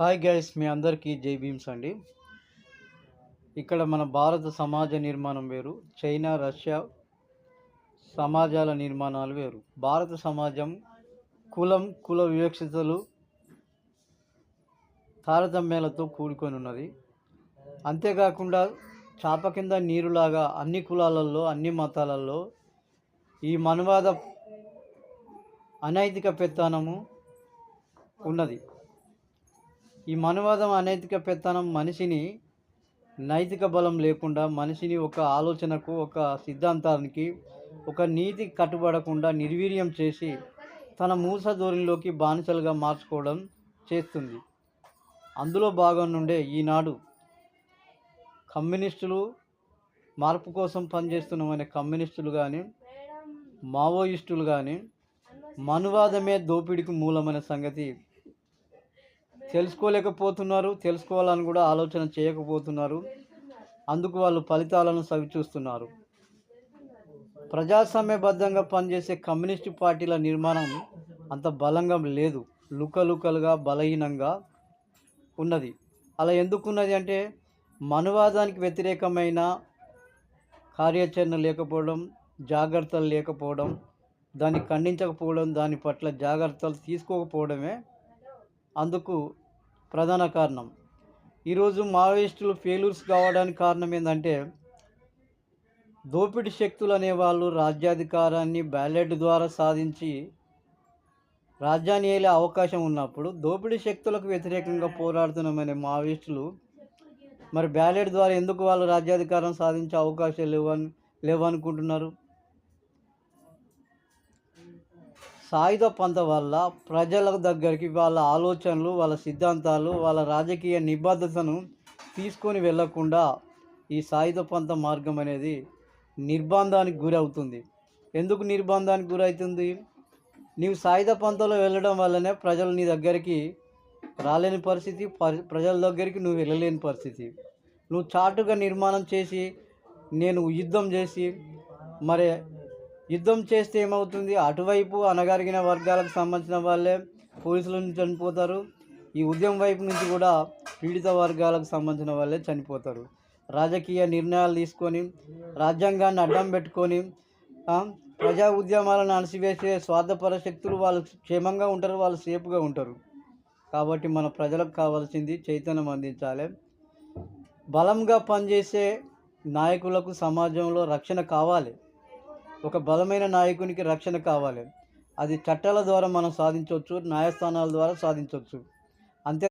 Hi guys మీ అందరికీ జై భీమ్స్ అండి. ఇక్కడ మన భారత సమాజ నిర్మాణం వేరు చైనా రష్యా సమాజాల నిర్మాణాలు వేరు. భారత సమాజం కులం కుల వివక్షతలు తారతమ్యాలతో కూడుకొని ఉన్నది. అంతేకాకుండా చాప కింద నీరులాగా అన్ని కులాలలో అన్ని మతాలలో ఈ మనువాద అనైతిక పెత్తనము ఉన్నది. ఈ మనువాదం అనైతిక పెత్తనం మనిషిని నైతిక బలం లేకుండా మనిషిని ఒక ఆలోచనకు ఒక సిద్ధాంతానికి ఒక నీతి కట్టుబడకుండా నిర్వీర్యం చేసి తన మూస ధోరణిలోకి బానిసలుగా మార్చుకోవడం చేస్తుంది. అందులో భాగం నుండే ఈనాడు కమ్యూనిస్టులు మార్పు కోసం పనిచేస్తున్నామనే కమ్యూనిస్టులు కానీ మావోయిస్టులు కానీ మనువాదమే దోపిడీకి మూలమైన సంగతి తెలుసుకోలేకపోతున్నారు తెలుసుకోవాలని కూడా ఆలోచన చేయకపోతున్నారు. అందుకు వాళ్ళు ఫలితాలను సవిచూస్తున్నారు ప్రజాస్వామ్యబద్ధంగా పనిచేసే కమ్యూనిస్టు పార్టీల నిర్మాణం అంత బలంగా లేదు. లుకలుకలుగా బలహీనంగా ఉన్నది. అలా ఎందుకున్నది అంటే మనువాదానికి వ్యతిరేకమైన కార్యాచరణ లేకపోవడం జాగ్రత్తలు లేకపోవడం దాన్ని ఖండించకపోవడం దాని పట్ల జాగ్రత్తలు తీసుకోకపోవడమే అందుకు ప్రధాన కారణం. ఈరోజు మావోయిస్టులు ఫెయిల్యూర్స్ కావడానికి కారణం ఏంటంటే దోపిడీ శక్తులు అనేవాళ్ళు రాజ్యాధికారాన్ని బ్యాలెట్ ద్వారా సాధించి రాజ్యాన్ని ఏలే అవకాశం ఉన్నప్పుడు దోపిడీ శక్తులకు వ్యతిరేకంగా పోరాడుతున్నామనే మావోయిస్టులు మరి బ్యాలెట్ ద్వారా ఎందుకు వాళ్ళు రాజ్యాధికారం సాధించే అవకాశాలు లేవని లేవనుకుంటున్నారు? సాయుధ పంత వల్ల ప్రజల దగ్గరికి వాళ్ళ ఆలోచనలు వాళ్ళ సిద్ధాంతాలు వాళ్ళ రాజకీయ నిబద్ధతను తీసుకొని వెళ్ళకుండా ఈ సాయుధ పంత మార్గం అనేది నిర్బంధానికి గురవుతుంది. ఎందుకు నిర్బంధానికి గురవుతుంది? నీవు సాయుధ పంతలో వెళ్ళడం వల్లనే ప్రజలు నీ దగ్గరికి రాలేని పరిస్థితి పరి- ప్రజల దగ్గరికి నువ్వు వెళ్ళలేని పరిస్థితి. నువ్వు చాటుగా నిర్మాణం చేసి నేను యుద్ధం చేసి మరి యుద్ధం చేస్తే ఏమవుతుంది? అటువైపు అనగారిగిన వర్గాలకు సంబంధించిన వాళ్ళే పోలీసుల నుంచి చనిపోతారు. ఈ ఉద్యమం వైపు నుంచి కూడా పీడిత వర్గాలకు సంబంధించిన వాళ్ళే చనిపోతారు. రాజకీయ నిర్ణయాలు తీసుకొని రాజ్యాంగాన్ని అడ్డం పెట్టుకొని ప్రజా ఉద్యమాలను అణసివేసే స్వార్థపర శక్తులు వాళ్ళు క్షేమంగా ఉంటారు వాళ్ళు సేఫ్గా ఉంటారు. కాబట్టి మన ప్రజలకు కావాల్సింది చైతన్యం అందించాలి. బలంగా పనిచేసే నాయకులకు సమాజంలో రక్షణ కావాలి. ఒక బలమైన నాయకునికి రక్షణ కావాలి. అది చట్టాల ద్వారా మనం సాధించవచ్చు న్యాయస్థానాల ద్వారా సాధించవచ్చు. అంతే